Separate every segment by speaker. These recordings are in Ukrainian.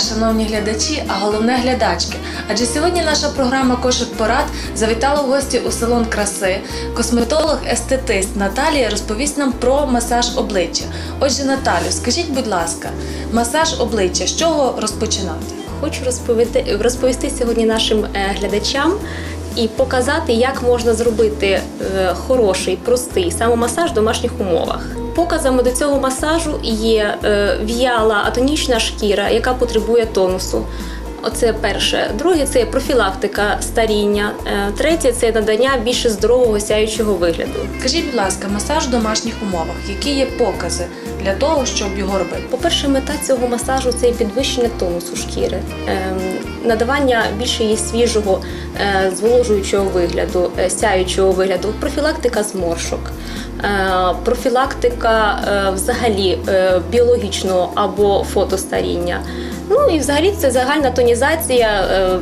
Speaker 1: шановні глядачі, а головне глядачки. Адже сьогодні наша програма Кошик порад завітала в гості у салон краси. Косметолог-естетист Наталія розповість нам про масаж обличчя. Отже, Наталю, скажіть, будь ласка, масаж обличчя з чого розпочинати?
Speaker 2: Хочу розповісти, розповісти сьогодні нашим е, глядачам і показати, як можна зробити е, хороший, простий самомасаж в домашніх умовах. Показами до цього масажу є е, в'яла атонічна шкіра, яка потребує тонусу. Оце перше. Друге це профілактика старіння. Е, Третє це надання більше здорового сяючого вигляду.
Speaker 1: Скажіть, будь ласка, масаж в домашніх умовах, які є покази для того, щоб його робити?
Speaker 2: По-перше, мета цього масажу це підвищення тонусу шкіри, ем, надавання більше її свіжого е, зволожуючого вигляду, е, сяючого вигляду, профілактика зморшок, е, профілактика е, взагалі е, біологічного або фотостаріння. Ну і взагалі це загальна тонізація е,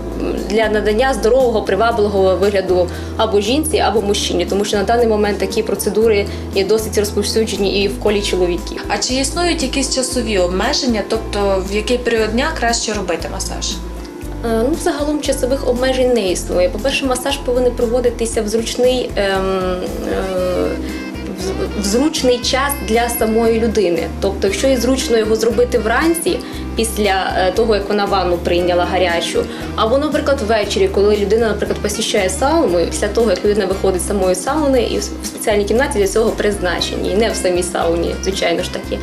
Speaker 2: для надання здорового привабливого вигляду або жінці, або мужчині, тому що на даний момент такі процедури є досить розповсюджені і в колі чоловіків.
Speaker 1: А чи існують якісь часові обмеження, тобто в який період дня краще робити масаж?
Speaker 2: Е, Ну, загалом часових обмежень не існує. По-перше, масаж повинен проводитися в зручний, ем, е, в- зручний час для самої людини. Тобто, якщо є зручно його зробити вранці, після е, того, як вона ванну прийняла гарячу, або, наприклад, ввечері, коли людина, наприклад, посіщає сауну, після того, як людина виходить з самої сауни, і в спеціальній кімнаті для цього призначені, не в самій сауні, звичайно ж таки.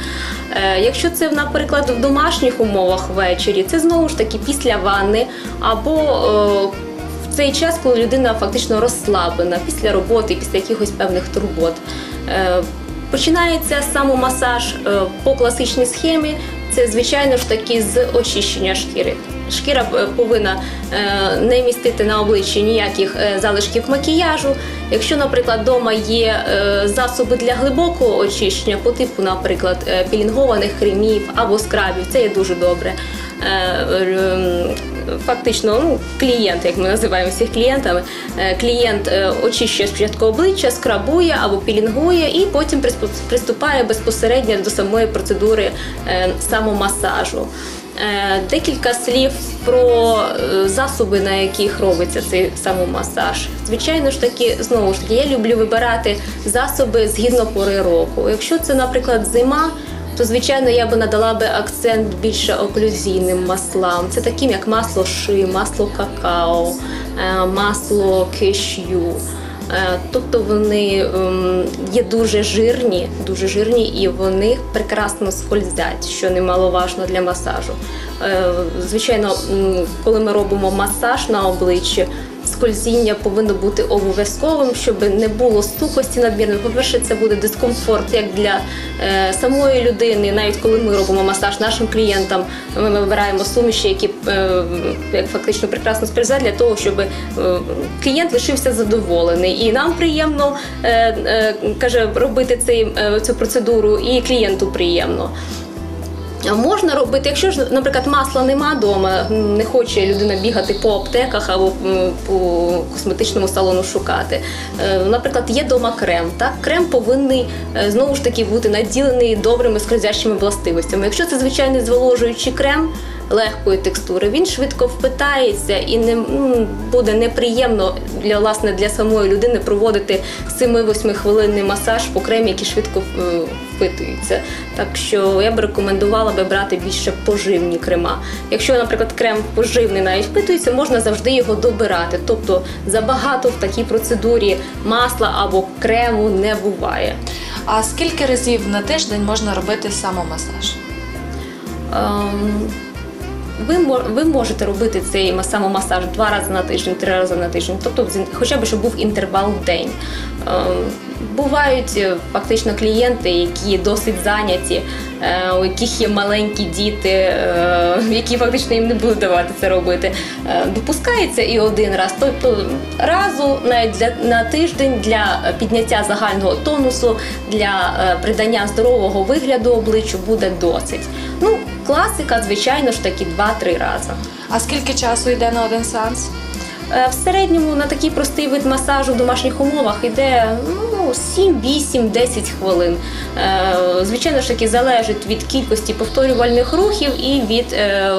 Speaker 2: Е, Якщо це, наприклад, в домашніх умовах ввечері, це знову ж таки після ванни або е, в цей час, коли людина фактично розслаблена після роботи, після якихось певних турбот. Починається самомасаж по класичній схемі. Це звичайно ж таки з очищення шкіри. Шкіра е, повинна е, не містити на обличчі ніяких е, залишків макіяжу. Якщо, наприклад, вдома є засоби для глибокого очищення, по типу, наприклад, пілінгованих кремів або скрабів, це є дуже добре. Фактично, ну, клієнт, як ми називаємо всіх клієнтами, е, клієнт е, очищує спочатку обличчя, скрабує або пілінгує, і потім приступає безпосередньо до самої процедури е, самомасажу. Декілька слів про засоби, на яких робиться цей самомасаж. Звичайно ж таки, знову ж таки, я люблю вибирати засоби згідно пори року. Якщо це, наприклад, зима, то звичайно я би надала би акцент більше оклюзійним маслам. Це таким як масло ши, масло какао, е, масло кешю. Е, Тобто вони ем, є дуже жирні, дуже жирні і вони прекрасно скользять, що немаловажно для масажу. Е, Звичайно, коли ми робимо масаж на обличчі, скользіння повинно бути обов'язковим, щоб не було сухості надмірної. По-перше, це буде дискомфорт як для е, самої людини, навіть коли ми робимо масаж нашим клієнтам, ми вибираємо суміші, які е, як фактично прекрасно скользять для того, щоб е, клієнт лишився задоволений. І нам приємно каже робити цей, цю процедуру, і клієнту приємно. Можна робити, якщо ж, наприклад, масла нема вдома, не хоче людина бігати по аптеках або по косметичному салону шукати. Е, Наприклад, є вдома крем. Так? Крем повинен знову ж таки бути наділений добрими скользящими властивостями. Якщо це звичайний зволожуючий крем легкої текстури, він швидко впитається і не буде неприємно для власне для самої людини проводити 7-8 хвилинний масаж по кремі, який швидко е, впитується. Так що я б рекомендувала би брати більше поживні крема. Якщо, наприклад, крем поживний навіть впитується, можна завжди його добирати. Тобто забагато в такій процедурі масла або крему не буває.
Speaker 1: А скільки разів на тиждень можна робити самомасаж?
Speaker 2: Ем, Ви, ви можете робити цей самомасаж два рази на тиждень, три рази на тиждень, тобто хоча б щоб був інтервал в день. Бувають е, фактично клієнти, які досить зайняті, е, у яких є маленькі діти, е, які фактично їм не будуть давати це робити. Допускається і один раз, тобто разу навіть для на тиждень для підняття загального тонусу, для придання здорового вигляду обличчю буде досить. Ну, класика, звичайно ж таки, 2-3 рази.
Speaker 1: А скільки часу йде на один сеанс?
Speaker 2: В середньому на такий простий вид масажу в домашніх умовах йде ну, 7, 8, 10 хвилин. Е, Звичайно ж таки залежить від кількості повторювальних рухів і від е,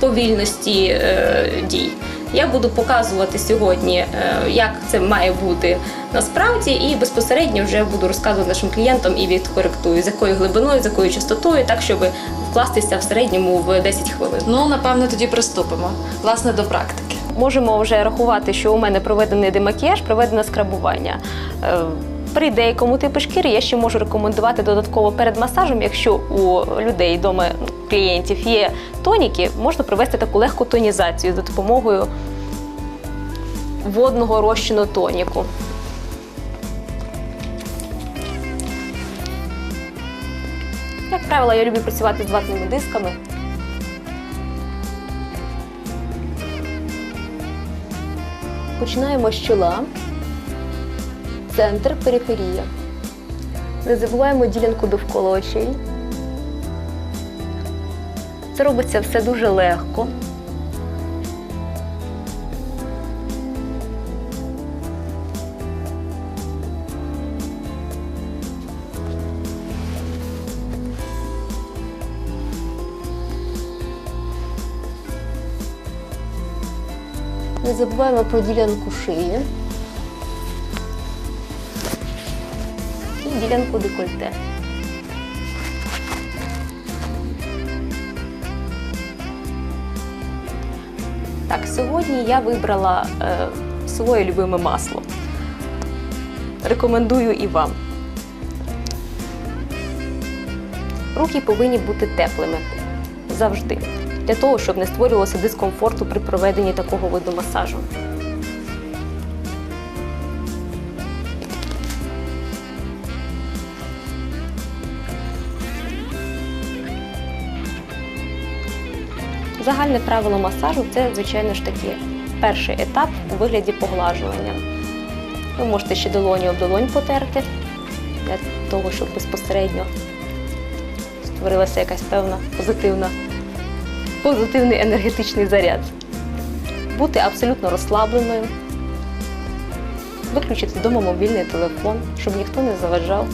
Speaker 2: повільності е, дій. Я буду показувати сьогодні, як це має бути насправді, і безпосередньо вже буду розказувати нашим клієнтам і відкоректую, з якою глибиною, з якою частотою, так щоб вкластися в середньому в 10 хвилин.
Speaker 1: Ну, напевно, тоді приступимо. Власне, до практики.
Speaker 2: Можемо вже рахувати, що у мене проведений демакіяж, проведене скрабування. При деякому типу шкіри я ще можу рекомендувати додатково перед масажем, якщо у людей вдома клієнтів є тоніки, можна провести таку легку тонізацію за допомогою водного розчину тоніку. Як правило, я люблю працювати з ватними дисками. Починаємо з чола, центр, периферія. Не забуваємо ділянку довкола очей. Це робиться все дуже легко. Не забуваємо про ділянку шиї ділянку декольте. Так, сьогодні я вибрала е, своє любиме масло. Рекомендую і вам. Руки повинні бути теплими завжди, для того, щоб не створювалося дискомфорту при проведенні такого виду масажу. Загальне правило масажу це, звичайно ж таки, перший етап у вигляді поглажування. Ви можете ще долоню об долонь потерти для того, щоб безпосередньо створилася якась певна позитивна, позитивний енергетичний заряд. Бути абсолютно розслабленою, виключити вдома мобільний телефон, щоб ніхто не заважав.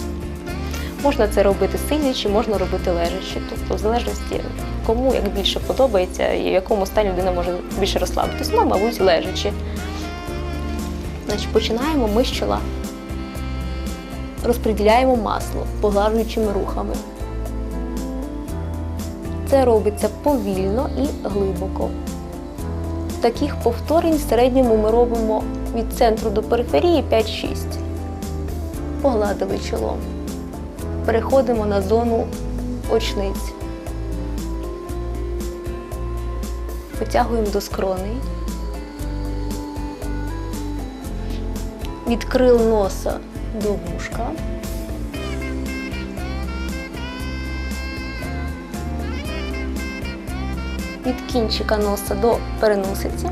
Speaker 2: Можна це робити сидячи, можна робити лежачи. Тобто, в залежності кому як більше подобається і в якому стані людина може більше розслабитись. Ну, мабуть, лежачи. Значить, починаємо ми з чола. Розподіляємо масло поглажуючими рухами. Це робиться повільно і глибоко. Таких повторень в середньому ми робимо від центру до периферії 5-6. Погладили чолом. Переходимо на зону очниць. Потягуємо до скроней. Від крил носа до вушка. Від кінчика носа до переносиці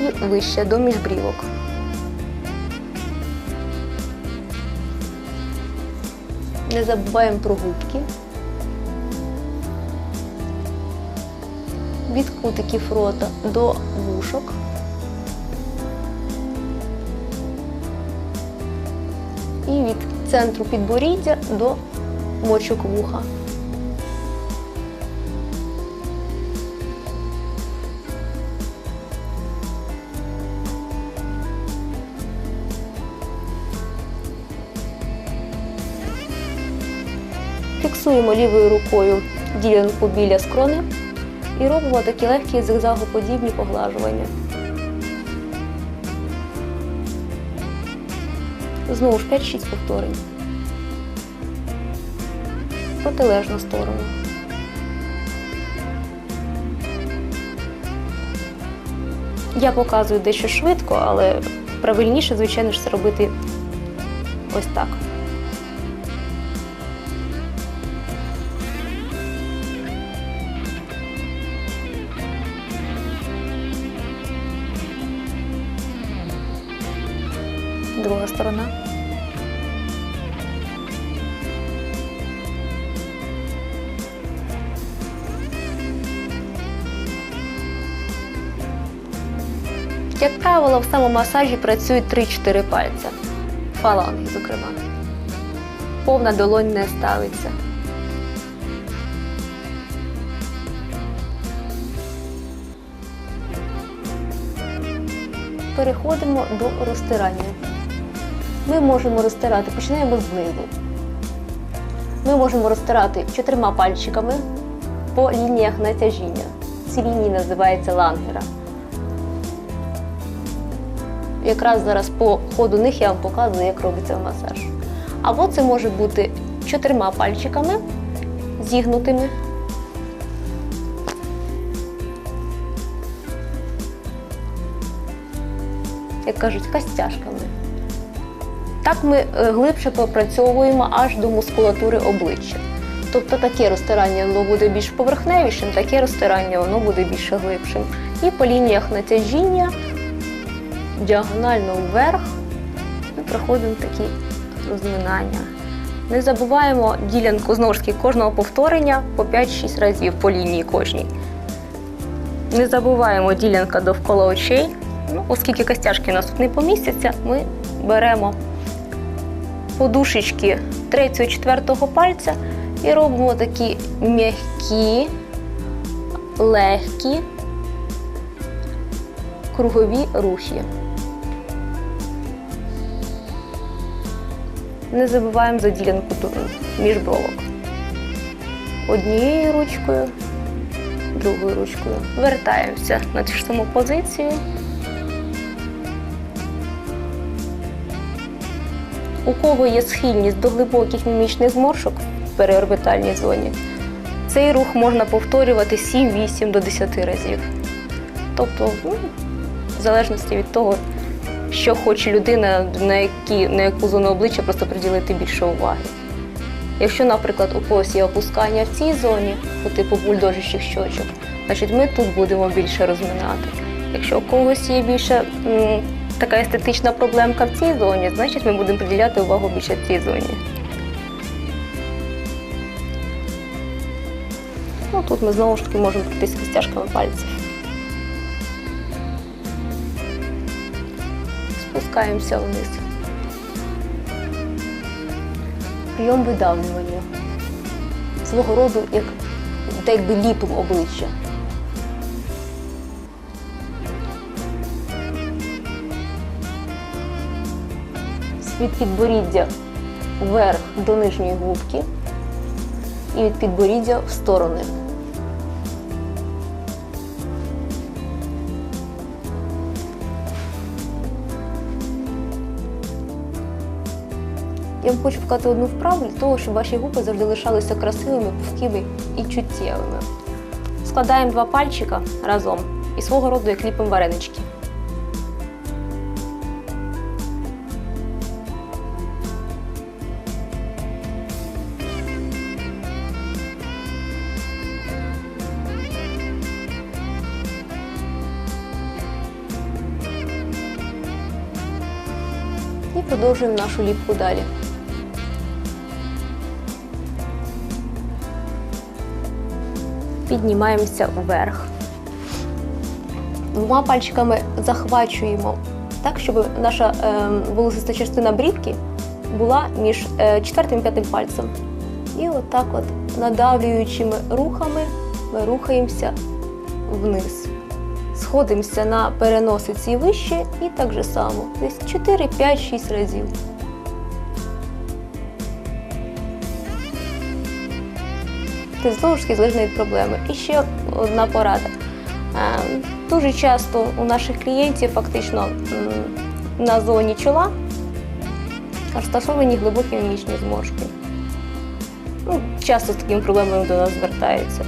Speaker 2: і вище до міжбрівок. Не забуваємо про губки. Від кутиків рота до вушок. І від центру підборіддя до мочок вуха. Фіксуємо лівою рукою ділянку біля скрони і робимо такі легкі зигзагоподібні поглажування. Знову ж 5-6 повторень. Протилежну сторону. Я показую дещо швидко, але правильніше, звичайно ж, це робити ось так. Як правило, в самомасажі працюють 3-4 пальця. Фаланги, зокрема. Повна долонь не ставиться. Переходимо до розтирання. Ми можемо розтирати, починаємо знизу. Ми можемо розтирати чотирма пальчиками по лініях натяжіння. Ці лінії називаються лангера. Якраз зараз по ходу них я вам показую, як робиться масаж. Або це може бути чотирма пальчиками зігнутими. Як кажуть, костяшками. Так ми е, глибше попрацьовуємо аж до мускулатури обличчя. Тобто таке розтирання воно буде більш поверхневішим, таке розтирання воно буде більш глибшим. І по лініях натяжіння діагонально вверх ми проходимо такі розминання. Не забуваємо ділянку знову ж таки кожного повторення по 5-6 разів по лінії кожній. Не забуваємо ділянка довкола очей. Ну, оскільки костяшки у нас тут не помістяться, ми беремо подушечки 3-4 пальця і робимо такі м'які, легкі, кругові рухи. Не забуваємо за ділянку ту- міжбровок. Однією ручкою, другою ручкою. Вертаємося на ту ж саму позицію. У кого є схильність до глибоких мімічних зморшок в переорбітальній зоні, цей рух можна повторювати 7-8 до 10 разів. Тобто, ну, в залежності від того, що хоче людина, на, які, на яку зону обличчя просто приділити більше уваги. Якщо, наприклад, у когось є опускання в цій зоні, по типу бульдожичих щочок, значить ми тут будемо більше розминати. Якщо у когось є більше м, така естетична проблемка в цій зоні, значить ми будемо приділяти увагу більше цій зоні. Ну, тут ми знову ж таки можемо пройтися костяшками пальців. Спускаємося вниз. Прийом видавлювання. Свого роду як так якби ліпимо обличчя. Від підборіддя вверх до нижньої губки і від підборіддя в сторони. Я вам хочу показати одну вправу для того, щоб ваші губи завжди лишалися красивими, пухкими і чуттєвими. Складаємо два пальчика разом і свого роду як ліпимо варенички. І продовжуємо нашу ліпку далі. Піднімаємося вверх. Двома пальчиками захвачуємо так, щоб наша е, волосиста частина брівки була між е, четвертим і п'ятим пальцем. І отак от надавлюючими рухами ми рухаємося вниз. Сходимося на переносиці вище і так же само. Десь 4, 5, 6 разів. Це знову ж таки залежно від проблеми. І ще одна порада. Е, Дуже часто у наших клієнтів фактично на зоні чола розташовані глибокі мімічні зморшки. Ну, часто з такими проблемами до нас звертаються.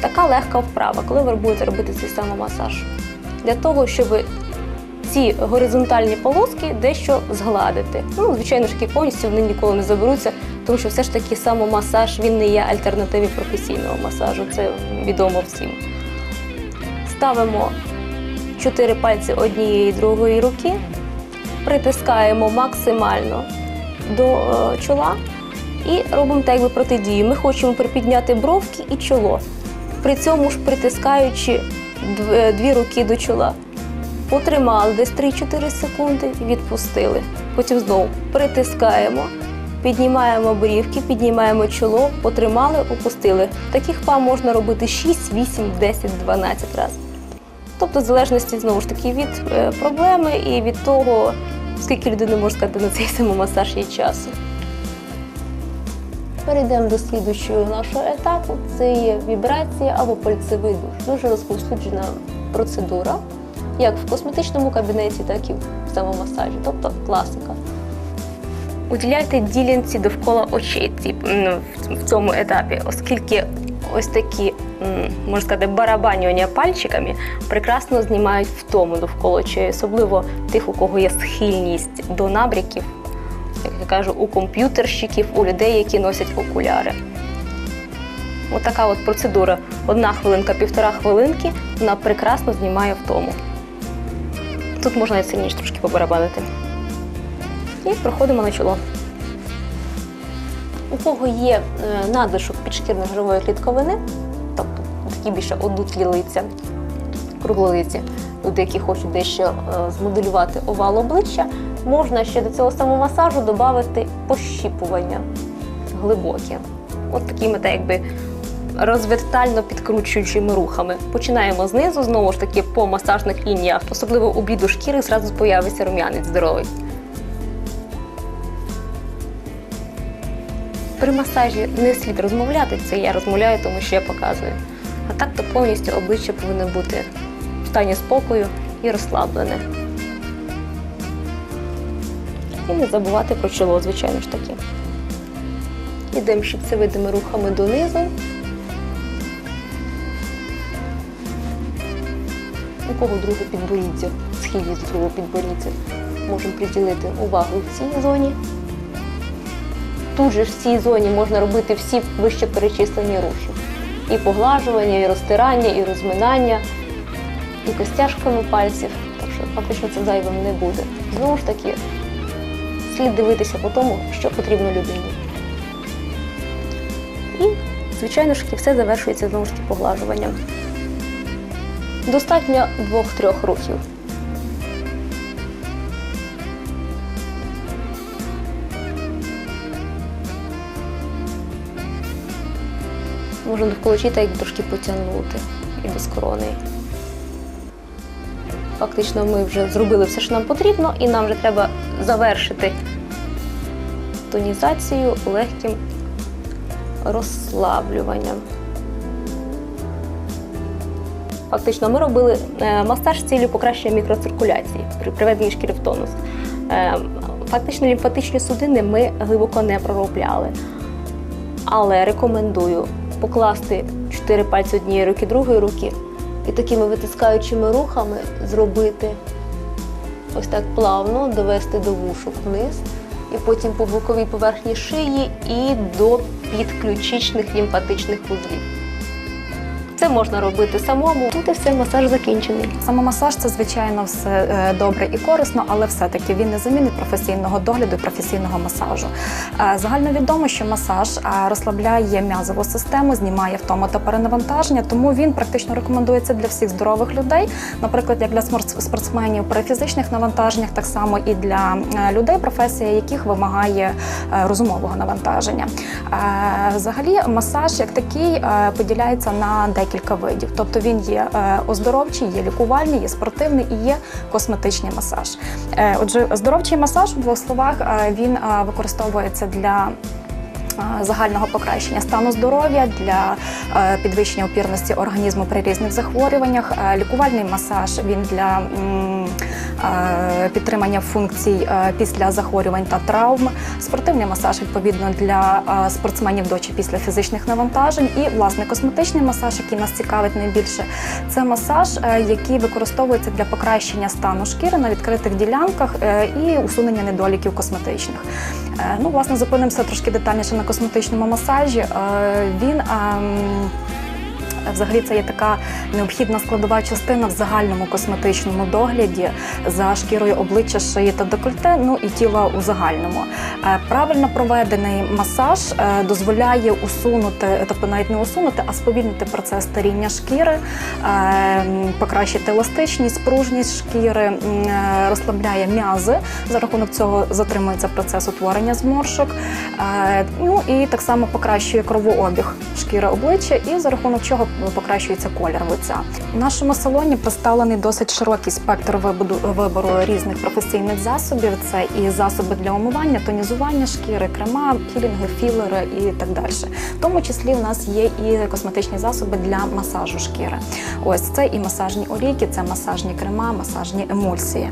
Speaker 2: Така легка вправа, коли ви будете робити цей самомасаж. Для того, щоб ці горизонтальні полоски дещо згладити. Ну, звичайно ж, таки повністю вони ніколи не заберуться, тому що все ж таки самомасаж він не є альтернативою професійного масажу. Це відомо всім. Ставимо чотири пальці однієї і другої руки, притискаємо максимально до е, чола і робимо так, якби протидію. Ми хочемо припідняти бровки і чоло, при цьому ж притискаючи е, дві руки до чола. Потримали десь 3-4 секунди, відпустили. Потім знову притискаємо, піднімаємо брівки, піднімаємо чоло, потримали, опустили. Таких па можна робити 6, 8, 10, 12 разів. Тобто, в залежності знову ж таки від е, проблеми і від того, скільки людина може сказати на цей самомасаж є часу. Перейдемо до слідуючого нашого етапу. Це є вібрація або пальцевий душ. Дуже розповсюджена процедура, як в косметичному кабінеті, так і в самомасажі, тобто класика. Уділяйте ділянці довкола очей ці, в цьому етапі, оскільки ось такі, можна сказати, барабанювання пальчиками прекрасно знімають втому довкола очей, особливо тих, у кого є схильність до набряків, як я кажу, у комп'ютерщиків, у людей, які носять окуляри. Отака от процедура. Одна хвилинка, півтора хвилинки, вона прекрасно знімає втому. Тут можна і сильніше трошки побарабанити. І проходимо на чоло. У кого є е, надлишок підшкірно-жирової клітковини, тобто такі більше одутлі лиця, круглолиці, люди, які хочуть дещо е, змоделювати овал обличчя, можна ще до цього самомасажу додати пощіпування глибоке. От такими так якби розвертально підкручуючими рухами. Починаємо знизу, знову ж таки, по масажних лініях, особливо у біду шкіри, зразу появиться рум'янець здоровий. При масажі не слід розмовляти, це я розмовляю, тому що я показую. А так то повністю обличчя повинно бути в стані спокою і розслаблене. І не забувати про чоло, звичайно ж таки. Ідемо щипцевидими рухами донизу. У кого друге підборіддя, схильність до другого підборіддя, можемо приділити увагу в цій зоні. Тут же в цій зоні можна робити всі вище перечислені рухи. І поглажування, і розтирання, і розминання, і костяшками пальців. Так що фактично це зайвим не буде. Знову ж таки, слід дивитися по тому, що потрібно людині. І, звичайно ж, все завершується знову ж таки поглажуванням. Достатньо двох-трьох рухів. Можна довкола очей так трошки потягнути і без корони. Фактично, ми вже зробили все, що нам потрібно, і нам вже треба завершити тонізацію легким розслаблюванням. Фактично, ми робили е, масаж з цілею покращення мікроциркуляції при приведенні шкіри в тонус. Е, Фактично, лімфатичні судини ми глибоко не проробляли. Але рекомендую покласти чотири пальці однієї руки, другої руки і такими витискаючими рухами зробити ось так плавно, довести до вушок вниз, і потім по боковій поверхні шиї і до підключичних лімфатичних вузлів. Це можна робити самому. Тут і все, масаж закінчений.
Speaker 3: Самомасаж це звичайно все е, добре і корисно, але все-таки він не замінить професійного догляду і професійного масажу. Е, Загально відомо, що масаж е, розслабляє м'язову систему, знімає втому та перенавантаження, тому він практично рекомендується для всіх здорових людей. Наприклад, як для спортсменів при фізичних навантаженнях, так само і для людей, професія яких вимагає розумового навантаження. Взагалі, масаж як такий поділяється на декілька видів. Тобто він є е, оздоровчий, є лікувальний, є спортивний і є косметичний масаж. Е, Отже, оздоровчий масаж у двох словах е, він використовується для Загального покращення стану здоров'я для підвищення опірності організму при різних захворюваннях. Лікувальний масаж він для підтримання функцій е, після захворювань та травм. Спортивний масаж відповідно для е, спортсменів до чи після фізичних навантажень. І власне косметичний масаж, який нас цікавить найбільше, це масаж, е, який використовується для покращення стану шкіри на відкритих ділянках е, і усунення недоліків косметичних. Е, Ну, власне, зупинимося трошки детальніше на косметичному масажі. Е, Він ем, Взагалі це є така необхідна складова частина в загальному косметичному догляді за шкірою обличчя, шиї та декольте, ну і тіла у загальному. Е, Правильно проведений масаж е, дозволяє усунути, тобто навіть не усунути, а сповільнити процес старіння шкіри, е, покращити еластичність, пружність шкіри, е, розслабляє м'язи. За рахунок цього затримується процес утворення зморшок. Е, Ну і так само покращує кровообіг шкіри обличчя, і за рахунок чого покращується колір лиця. В нашому салоні представлений досить широкий спектр вибору різних професійних засобів. Це і засоби для умивання, тонізування шкіри, крема, пілінги, філери і так далі. В тому числі в нас є і косметичні засоби для масажу шкіри. Ось це і масажні олійки, це масажні крема, масажні емульсії.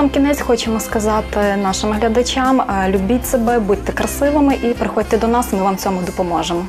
Speaker 3: Сам кінець хочемо сказати нашим глядачам: любіть себе, будьте красивими і приходьте до нас. Ми вам цьому допоможемо.